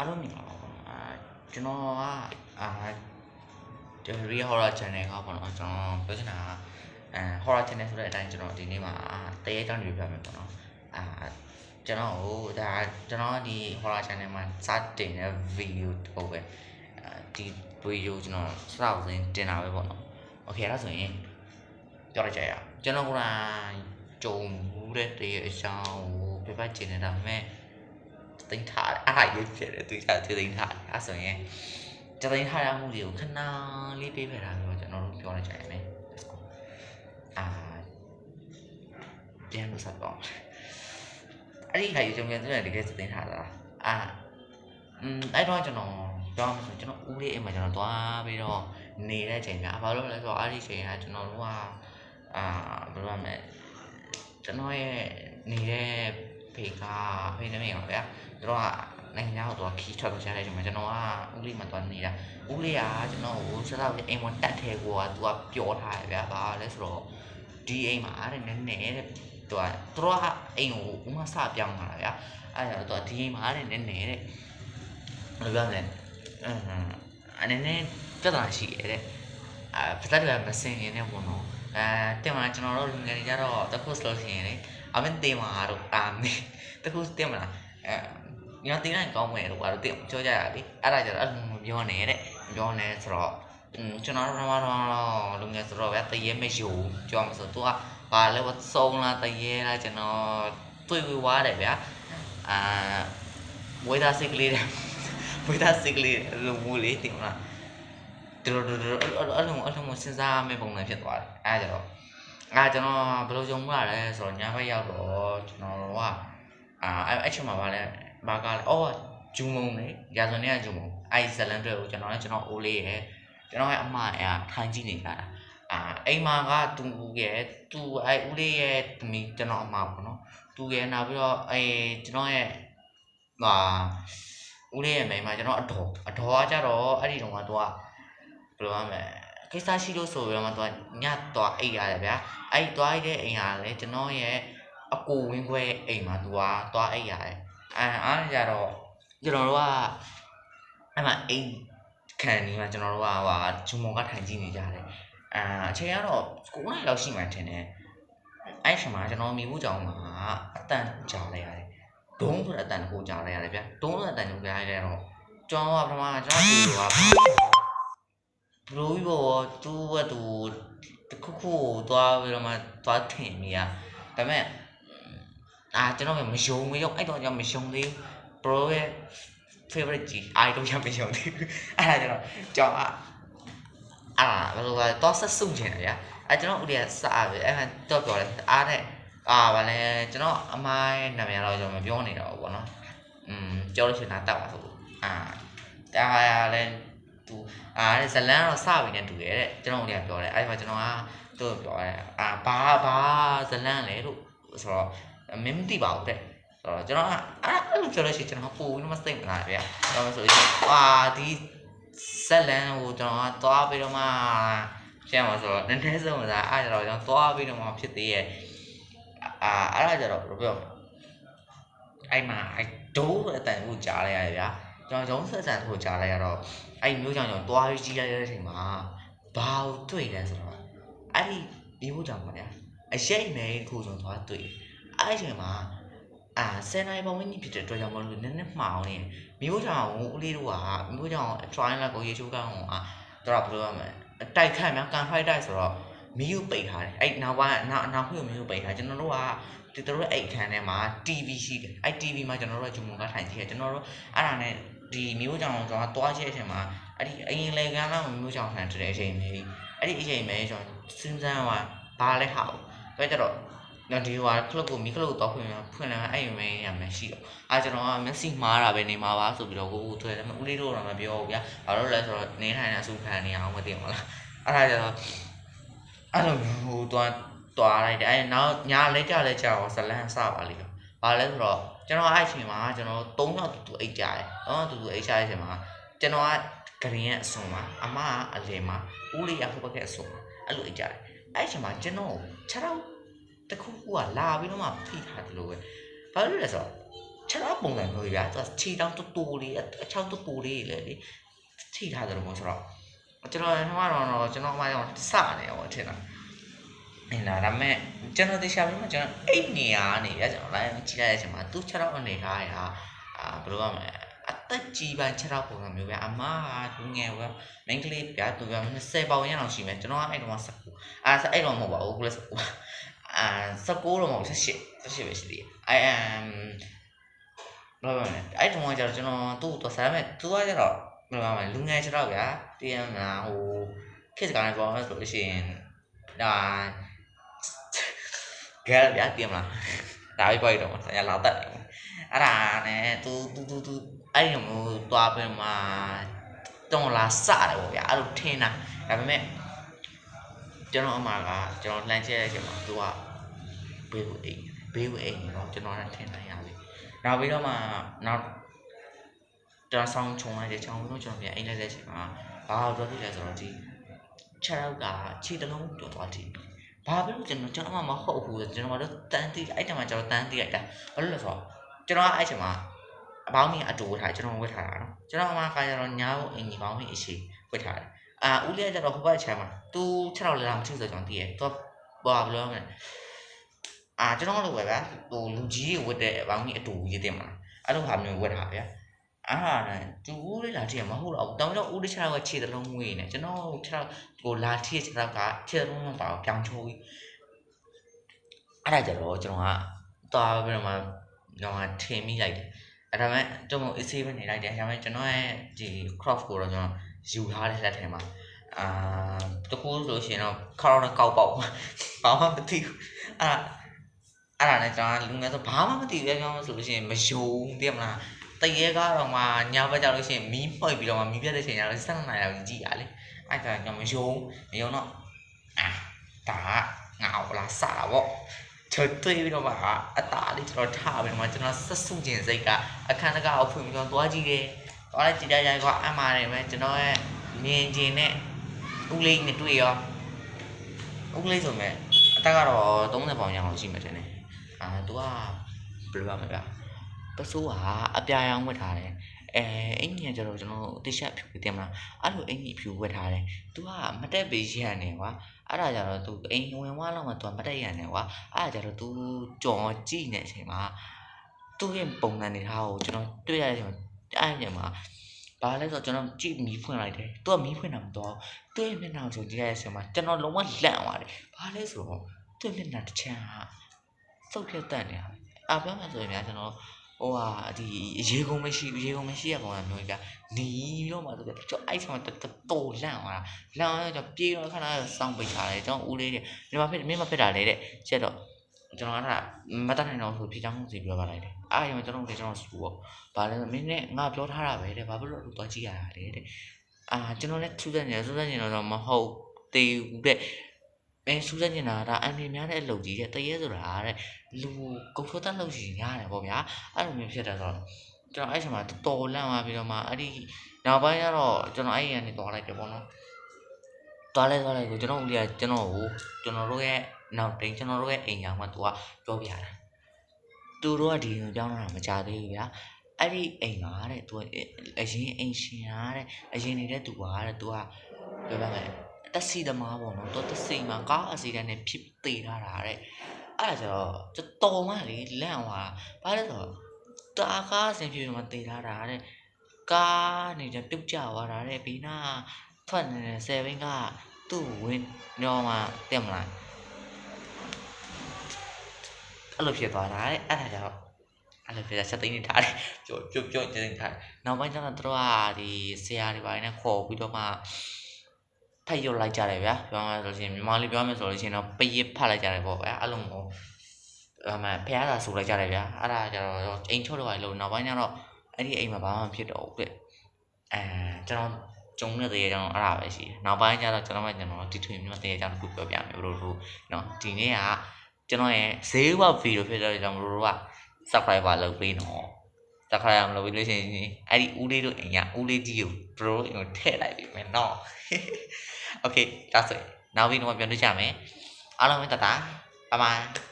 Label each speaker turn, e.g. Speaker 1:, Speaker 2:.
Speaker 1: အားလုံးမြင်ပါပါဘောအာကျွန်တော်ကအာကျွန်တော် Real Horror Channel ကပေါ့နော်ကျွန်တော်ပြောချင်တာကအဲ Horror Channel ဆိုတဲ့အတိုင်းကျွန်တော်ဒီနေ့မှာတရေတောင်းနေပြမယ်ပေါ့နော်အာကျွန်တော်ဟိုဒါကျွန်တော်ဒီ Horror Channel မှာစတင်တဲ့ video တစ်ပုဒ်ပဲအာဒီ video ကျွန်တော်စတော့စဉ်တင်တာပဲပေါ့နော် Okay အဲ့ဒါဆိုရင်ပြောရကြရအောင်ကျွန်တော်ကကြုံမှုတဲ့တရေအကြောင်းကိုပြပကျင်နေတာမဲ့ သိမ်းထားတယ်အားရုပ်ဖြစ်တယ်သူကသူသိမ်းထားတယ်အဲ့ဆိုရင်ကျသိမ်းထားရမှုတွေကိုခဏလေးပေးခဲ့တာမျိုးကျွန်တော်တို့ပြောနေကြရမယ် Let's go အာပြန်လို့ဆက်တော့အဲ့ဒီခါယူကျွန်တော်ပြန်တကယ်သိမ်းထားတာအာอืมအဲ့တော့ကျွန်တော်ပြောမှဆိုကျွန်တော်ဦးလေးအိမ်မှာကျွန်တော်သွားပြီးတော့နေတဲ့ချိန်များဘာလို့လဲဆိုတော့အဲ့ဒီချိန်ကကျွန်တော်တို့ကအာဘယ်လိုရမလဲကျွန်တော်ရဲ့နေတဲ့ဖေကဖေနေမိပါဗျာသူ တို့ကနိုင်ငံခြားကိုသူကခီးထွက်သွားကြတဲ့အချိန်မှာကျွန်တော်ကဦးလေးမှသွားနေတာဦးလေးကကျွန်တော်ကိုဆက်တော့အိမ်ဝင်တက်ထဲကိုကသူကပြောထားတယ်ဗျာဘာလဲဆိုတော့ဒီအိမ်မှာတဲ့နည်းနည်းတဲ့သူကသူတို့ကအိမ်ကိုဦးမစပြောင်းလာတာဗျာအဲ့ဒါသူကဒီအိမ်မှာတဲ့နည်းနည်းတဲ့ဘယ်လိုပြောမလဲအင်းအနေနဲ့ပြဿနာရှိတယ်တဲ့အာပတ်သက်တယ်မစင်ရင်လည်းဘောနော်အဲတင်မှာကျွန်တော်တို့လူငယ်တွေကြတော့တခုစလို့ရှိရင်လေအမင်းတင်မှာတော့အာမင်းတခုတင်မလားအဲ ညတင်လိုက်ကောင်းမယ်လို့ကတော့တင်ပြောကြရလေအဲ့ဒါကြတော့အဲ့လိုမပြောနဲ့တဲ့မပြောနဲ့ဆိုတော့อืมကျွန်တော်တို့တော့လူငယ်ဆိုတော့ဗျာတရေမယူကြောမှာဆိုသူကဘာလဲဝတ်ဆုံးလားတရေလားကျွန်တော်တွေ့ဝွားတယ်ဗျာအာဝေးသားစိတ်ကလေးတဲ့ဝေးသားစိတ်ကလေးလိုမျိုးလေးတင်မလားတူတူတူအဲ့လိုအဲ့လိုအဲ့လိုစဉ်းစားမယ့်ပုံစံဖြစ် သွားတယ်အဲ့ဒါကြတော့အာကျွန်တော်ဘယ်လိုကြုံမှုရလဲဆိုတော့ညဘက်ရောက်တော့ကျွန်တော်တို့ကအာအဲ့အဲ့ချိန်မှာဗာလဲဘာကလဲအော်ဂျူမုံလေရာဇဝင်တွေကဂျူမုံအဲ့ဇလန်တွေကိုကျွန်တော်လည်းကျွန်တော်အိုးလေးရယ်ကျွန်တော်ရဲ့အမအဲထိုင်ကြည့်နေကြတာအာအိမ်မာကသူရဲ့သူအဲ့ဦးလေးရဲ့သမီးကျွန်တော်အမပေါ့နော်သူရဲ့နောက်ပြီးတော့အဲကျွန်တော်ရဲ့ဟာဦးလေးရဲ့မိန်းမကျွန်တော်အတော်အတော်ကကြတော့အဲ့ဒီတုန်းကသူကဘယ်လိုရမလဲကိစ္စရှိလို့ဆိုပြီးတော့မှသူကညတော့အိတ်ရတယ်ဗျာအဲ့သွားရတဲ့အိမ်ကလည်းကျွန်တော်ရဲ့အကိုဝင်းခွဲအိမ်မှာသူကသွားအိတ်ရတယ် အဲအားကြတော့ကျွန်တော်တို့ကအဲ့မှာအိမ်ခံနေမှာကျွန်တော်တို့ကဟိုဂျုံမော်ကထိုင်ကြည့်နေကြတယ်အာအချိန်ကတော့9နိုင်လောက်ရှိမှထင်တယ်အဲ့ချိန်မှာကျွန်တော်မိဖို့ကြောင်မှာအတန်ကြားလိုက်ရတယ်ဒုံးဆိုတဲ့အတန်ကိုကြားလိုက်ရတယ်ဗျဒုံးဆိုတဲ့အတန်ကိုကြားလိုက်ရတော့ကျွန်တော်ကပထမကျွန်တော်ဒီလိုကဘလိုကြီးပေါ့သူ့ဘက်သူတခုခုသွားပြီးတော့မှသွားထင်နေရဒါပေမဲ့ အာကျွန်တော်ကမယုံမယုံအဲ့တော့ကျွန်တော်မယုံသေးဘူး bro ရဲ့ favorite ကြီး idol ရမယုံသေးဘူးအဲ့ဒါကျွန်တော်ကြောင်အာအာဘယ်လိုလဲတော့ဆက်စုံချင်တယ်ဗျာအဲ့ကျွန်တော်ဦးလေးကစအားပဲအဲ့မှတော့ပြောတယ်အားတဲ့အာဗာလဲကျွန်တော်အမိုင်းနာမည်တော့ကျွန်တော်မပြောနေတော့ဘူးပေါ့နော်อืมကြောလို့ရှိရင်တော့ပါဆိုအာတာရလဲသူအာဇလန်တော့စပြီနဲ့တူရဲ့တဲ့ကျွန်တော်ဦးလေးကပြောတယ်အဲ့မှာကျွန်တော်ကသူ့ကိုပြောတယ်အာဘာဘာဇလန်လဲလို့ဆိုတော့ မင်းမသိပါဘူးတဲ့ဆိုတော့ကျွန်တော်ကအဲ့အဲ့လိုပြောလို့ရှိရင်ကျွန်တော်ပို့ပြီးတော့မစိတ်မလာဗျာတော့ဆိုရင်ဟာဒီဆက်လန်ကိုကျွန်တော်ကသွားပြီးတော့မှရှင်းမှာဆိုတော့နည်းနည်းဆုံးကအဲ့ဒါတော့ကျွန်တော်သွားပြီးတော့မှဖြစ်သေးရဲ့အာအဲ့ဒါကြတော့ဘယ်လိုပြောအဲ့မှာအဲ့ဒိုးအတန်ကိုကြားလိုက်ရတယ်ဗျာကျွန်တော်ရုံးဆက်ဆန်ကိုကြားလိုက်ရတော့အဲ့မျိုးကြောင့်ကျွန်တော်သွားပြီးကြီးလိုက်တဲ့အချိန်မှာဘာကိုတွေ့လဲဆိုတော့အဲ့ဒီမျိုးကြောင့်ပါဗျာအရှိတ်မဲခုကျွန်တော်သွားတွေ့တယ် အဲ့ဒီအချိန်မှာအာဆယ်နိုင်ပုံဝင်းကြီးဖြစ်တဲ့အတွက်ကြောင့်မလို့နည်းနည်းမှားအောင်နေမျိုးကြောင့်ဦးလေးတို့ကမျိုးကြောင့် try လာကိုရေချိုးကောင်းအောင်อ่ะတော့ဘယ်လိုရမလဲတိုက်ခတ်များကန်ဖိုက်တိုက်ဆိုတော့မီးကိုပိတ်ထားတယ်အဲ့နောက်ကနောက်နောက်ခွေမီးကိုပိတ်ထားကျွန်တော်တို့ကဒီတို့ရဲ့အိတ်ခန်းထဲမှာ TV ရှိတယ်အဲ့ TV မှာကျွန်တော်တို့ကဂျုံမုံကထိုင်ကြည့်တယ်ကျွန်တော်တို့အဲ့ဒါနဲ့ဒီမျိုးကြောင့်ကျွန်တော်တွားကြည့်တဲ့အချိန်မှာအဲ့ဒီအရင်လေကမ်းလောက်မျိုးကြောင့်ထိုင်တဲ့အချိန်လေးအဲ့ဒီအချိန်ပဲကျွန်တော်စဉ်းစားသွားဘာလဲဟာဆိုတော့ နော်ဒီဟိုကခလုတ်ကိုမီခလုတ်တော့ဖွင့်ရဖွင့်လာအဲ့ရင်မင်းရမယ်ရှိတော့အာကျွန်တော်ကမျက်စိမှားတာပဲနေမှာပါဆိုပြီးတော့ကိုကိုထွဲတယ်ဦးလေးတို့တော့မပြောဘူးဗျာဘာလို့လဲဆိုတော့နေထိုင်တဲ့အဆူခံနေအောင်မသိဘူးလားအဲ့ဒါကြတော့အဲ့လိုဟိုတွားတွားလိုက်တယ်အဲ့နောက်ညာလက်ကြလက်ကြတော့ဇလန်စပါလိမ့်ဘာလဲဆိုတော့ကျွန်တော်အဲ့ချိန်မှာကျွန်တော်၃ယောက်တူတူအိတ်ကြတယ်၃ယောက်တူတူအိတ်ကြတဲ့အချိန်မှာကျွန်တော်ကဂရင်ရဲ့အစွန်မှာအမကအလယ်မှာဦးလေးရဟိုဘက်ကအစွန်မှာအဲ့လိုအိတ်ကြတယ်အဲ့ချိန်မှာကျွန်တော်6တော့ တခုခုကလာပြီးတော့မှဖိထားတယ်လို့ပဲဘာလို့လဲဆိုတော့ခြေထောက်ပုံစံမျိုးကြီးဗျာသူကခြေတောင်းတူတူလေးအချောင်းတူတူလေးလေလေထိထားတယ်လို့မျိုးဆိုတော့ကျွန်တော်ဟိုကတော့ကျွန်တော်မှတော့စနေရောထင်တာအင်းလားဒါပေမဲ့ကျွန်တော်တရားပြီးမှကျွန်တော်အိတ်နေရနေရကျွန်တော်လိုက်ကြည့်လိုက်တဲ့အချိန်မှာသူ့ခြေထောက်အနေထားရအာဘယ်လိုရမလဲအသက်ကြီးပိုင်းခြေထောက်ပုံစံမျိုးပဲအမကလူငယ်ပဲမိန်းကလေးပြသူက20ပေါင်ရအောင်ရှိမယ်ကျွန်တော်ကအဲ့တော့19အာအဲ့တော့မဟုတ်ပါဘူးခုလည်း19 အာ19တော့မဟုတ်18 18ပဲရှိသေးတယ် I am ဘယ်လိုလဲအဲ့တုန်းကကျတော့ကျွန်တော်သူ့တော့စားမဲ့သူကကျတော့ဘယ်လိုလဲလူငယ်ခြေထောက်ဗျာတည်ရမလားဟိုခေတ်ကလည်းပေါ့ဆိုလို့ရှိရင်ဒါဂဲဗျာတည်မလားဒါပဲပြောရတော့ဆရာလာတတ်တယ်အဲ့ဒါနဲ့သူသူသူသူအဲ့ဒီမျိုးတွားပြီးမှတုံးလာစတယ်ပေါ့ဗျာအဲ့လိုထင်းတာဒါပေမဲ့ ကျွန်တော်အမကကျွန်တော်လှမ်းချက်ရချိန်မှာသူကဘေးကိုအိမ်ဘေးကိုအိမ်တော့ကျွန်တော်လည်းထင်းနိုင်ရပြီနောက်ပြီးတော့မှနောက်ကျွန်တော်ဆောင်းခြုံလိုက်တဲ့ခြုံပြီးတော့ကျွန်တော်ပြန်အိမ်လိုက်တဲ့အချိန်မှာဘာလို့ပြောပြလဲဆိုတော့ဒီခြေထောက်ကခြေတလုံးပြောသွားတယ်ဘာဖြစ်လို့ကျွန်တော်ကျွန်တော်မှမဟုတ်ဘူးကျွန်တော်တို့တန်းတိအဲ့တမှာကျွန်တော်တန်းတိလိုက်တာဘာလို့လဲဆိုတော့ကျွန်တော်အဲ့ချိန်မှာအပေါင်းကြီးအတူဝတ်ထားကျွန်တော်ဝတ်ထားတာနော်ကျွန်တော်အမကကျတော့ညာဘုံအင်ကြီးပေါင်းကြီးအရှိဝတ်ထားတယ် အာဦးလေးကကျတော့ဟိုဘက်ချမ်းမှာသူ6ထောက်လာမချိဆိုကျွန်တော်တည်ရသူဘာဘယ်လိုလဲအာကျွန်တော်လည်းပဲဗျာဟိုလူကြီးတွေဝတ်တဲ့အပေါင်းကြီးအတူကြီးတင်မလားအဲ့လိုဟာမျိုးဝတ်ထားဗျာအဲ့ဟာနဲ့သူဦးလေးလာကြည့်ရမဟုတ်တော့ဘူးတောင်းတော့ဦးလေး6ထောက်ကခြေသလုံးငွေနေကျွန်တော်6ထောက်ကိုလာထည့်6ထောက်ကခြေသလုံးမပါဘူးပြောင်းချိုးကြီးအဲ့ဒါကြတော့ကျွန်တော်ကသွားပြီးတော့မှတော့ထင်မိလိုက်တယ်အဲ့ဒါမဲ့ကျွန်တော် AC ပဲနေလိုက်တယ်ဒါပေမဲ့ကျွန်တော်ရဲ့ဒီ crop ကိုတော့ကျွန်တော် ယူထားတဲ့လက်ထဲမှာအာတကူဆိုလို့ရှိရင်တော့ခါတော့ကောက်ပေါက်ဘာမှမသိဘူးအဲ့ဒါအဲ့ဒါနဲ့ကျွန်တော်လူငယ်ဆိုဘာမှမသိဘူးပြောမှဆိုလို့ရှိရင်မယုံသိရမလားတရေကတော့မှညဘက်ကြလို့ရှိရင်မီးမှိတ်ပြီးတော့မှမီးပြတ်တဲ့ချိန်ကျတော့7နာရီလောက်ကြည့်ရလေအဲ့ဒါကျွန်တော်မယုံမယုံတော့အာဒါကငါ့ကိုလာစားတာပေါ့ကျွန်တော်တွေးပြီးတော့မှအသားလေးကျွန်တော်ထားပြီးတော့မှကျွန်တော်ဆက်စုခြင်းစိတ်ကအခန်းတကာကိုဖွင့်ပြီးတော့သွားကြည့်တယ် သွားလိုက်ကြည့်လိုက်ရိုက်ကွာအမှားတယ်ပဲကျွန်တော်ရဲ့မြင်ခြင်းနဲ့ဦးလေးနဲ့တွေ့ရောဦးလေးဆိုမဲ့အသက်ကတော့30ပေါင်ရအောင်ရှိမှတင်တယ်အာသူကဘယ်လိုပါမလဲပစိုးကအပြာရောင်ဝတ်ထားတယ်အဲအင်ကြီးကကျတော့ကျွန်တော်တိရှက်ဖြူတင်မလားအဲ့လိုအင်ကြီးဖြူဝတ်ထားတယ်။ तू ကမတက်ပေးရန်နေကွာ။အဲ့ဒါကြတော့ तू အိမ်ဝင်သွားတော့မှ तू မတက်ရန်နေကွာ။အဲ့ဒါကြတော့ तू ကြော်ကြည့်နေတဲ့အချိန်မှာသူ့ရဲ့ပုံစံနေထားကိုကျွန်တော်တွေ့ရတဲ့အချိန်မှာ အဲ့ညမှာဘာလဲဆိုတော့ကျွန်တော်ကြည့်မီးဖွင့်လိုက်တယ်။ तू ကမီးဖွင့်တာမတော့။သူ့ရဲ့မျက်နှာကိုကြည့်ရတဲ့အချိန်မှာကျွန်တော်လုံးဝလန့်သွားတယ်။ဘာလဲဆိုတော့သူ့မျက်နှာတစ်ချမ်းဟာစုပ်ဖြတ်တတ်နေတာပဲ။အာပြောမှဆိုရင်များကျွန်တော်ဟိုဟာဒီရေကုန်မရှိရေကုန်မရှိရပုံစံမျိုးကြီးကနီးတော့မှဆိုတော့ကျွန်တော်အဲ့ဆောင်တော်လန့်သွားတာလန့်သွားတော့ပြေးတော့ခဏစောင်းပိတ်ထားတယ်ကျွန်တော်ဦးလေးတဲ့ဒီမှာဖြစ်မင်းမဖြစ်တာလေတဲ့ချက်တော့ ကျွန်တော်အဲ့ဒါမတတ်နိုင်တော့ဆိုဖြစ်ချောင်းစီပြောပါလိုက်တယ်အားရမကျွန်တော်လည်းကျွန်တော်စူပေါ့ဘာလဲမင်းနဲ့ငါပြောထားတာပဲတဲ့ဘာဖြစ်လို့လို့သွားကြည့်ရတာလဲတဲ့အာကျွန်တော်လည်းထူးတဲ့နေထူးတဲ့နေတော့မဟုတ်သေးဘူးတဲ့အဲစူးစမ်းနေတာဒါအန်ဒီများတဲ့အလုပ်ကြီးတဲ့တရေဆိုတာတဲ့လူကုတ်ထိုးတက်လုပ်ရှင်ရတယ်ပေါ့ဗျာအဲ့လိုမျိုးဖြစ်တယ်ဆိုတော့ကျွန်တော်အဲ့ချိန်မှာတော်လန့်သွားပြီးတော့မှအဲ့ဒီနောက်ပိုင်းကျတော့ကျွန်တော်အဲ့ဒီကနေသွားလိုက်တယ်ပေါ့နော်သွားလိုက်သွားလိုက်ကိုကျွန်တော်ဦးလေးကကျွန်တော်ကိုကျွန်တော်တို့ရဲ့ နောက်တိန်ကျွန်တော်တို့ရဲ့အိမ်ရောင်မှာသူကပြောပြတာသူတို့ကဒီကိုပြောင်းလာတာမကြသေးဘူးဗျာအဲ့ဒီအိမ်ကတဲ့သူကအရင်အိမ်ရှင်ကတဲ့အရင်နေတဲ့သူကတဲ့သူကပြောပြမယ်တက်စီသမားပေါ့နော်သူတက်စီမှာကားအစီတန်းနဲ့ဖြစ်သေးတာတဲ့အဲ့ဒါကျတော့ကျတော်မှလေလန့်သွားဘာလဲဆိုတော့တာကားအစဉ်ဖြစ်မှာသေးထားတာတဲ့ကားနေကြပြုတ်ကျသွားတာတဲ့ဘီနာထွက်နေတဲ့ဆယ်ဘင်းကသူ့ဝင်ညောမှာတက်မလား အဲ့လိုဖြစ်သွားတာတဲ့အဲ့ဒါကျတော့အဲ့လိုဖြစ်တာချက်သိမ်းနေထားတယ်ပြုတ်ပြုတ်ပြုတ်တင်ထားတယ်နောက်ပိုင်းကျတော့တို့ကဒီဆရာတွေပိုင်းနဲ့ခေါ်ပြီးတော့မှဖတ်ရုပ်လိုက်ကြတယ်ဗျာပြောမှဆိုလို့ရှိရင်မြန်မာလေးပြောမှဆိုလို့ရှိရင်တော့ပရစ်ဖတ်လိုက်ကြတယ်ပေါ့ဗျာအဲ့လိုမျိုးအမှဖះသာဆိုလိုက်ကြတယ်ဗျာအဲ့ဒါကျတော့အိမ်ချုပ်တော့ပါလို့နောက်ပိုင်းကျတော့အဲ့ဒီအိမ်မှာဘာမှမဖြစ်တော့ဘူးတဲ့အဲကျွန်တော်ကျုံတဲ့တရေကျွန်တော်အဲ့ဒါပဲရှိတယ်နောက်ပိုင်းကျတော့ကျွန်တော်မှကျွန်တော်ဒီထွေမျိုးတရေကျွန်တော်ခုပြောပြမယ်ဘလို့လို့နော်ဒီနေ့က ကျွန်တော်ရဲ့ဈေးဘဗီဒီယိုဖြစ်တော့ကျွန်တော်တို့က subscriber လုပ်ပေးနော် subscriber မလုပ်ပြီးလို့ရှိရင်အဲ့ဒီဦးလေးတို့အိမ်ကဦးလေးကြီးကိုတို့အိမ်ကိုထည့်လိုက်ပြီမယ်နော် okay ဒါဆိုရင်နောက်ပြီးတော့ပြန်တွေ့ကြမယ်အားလုံးပဲတတာဘိုင်ဘိုင်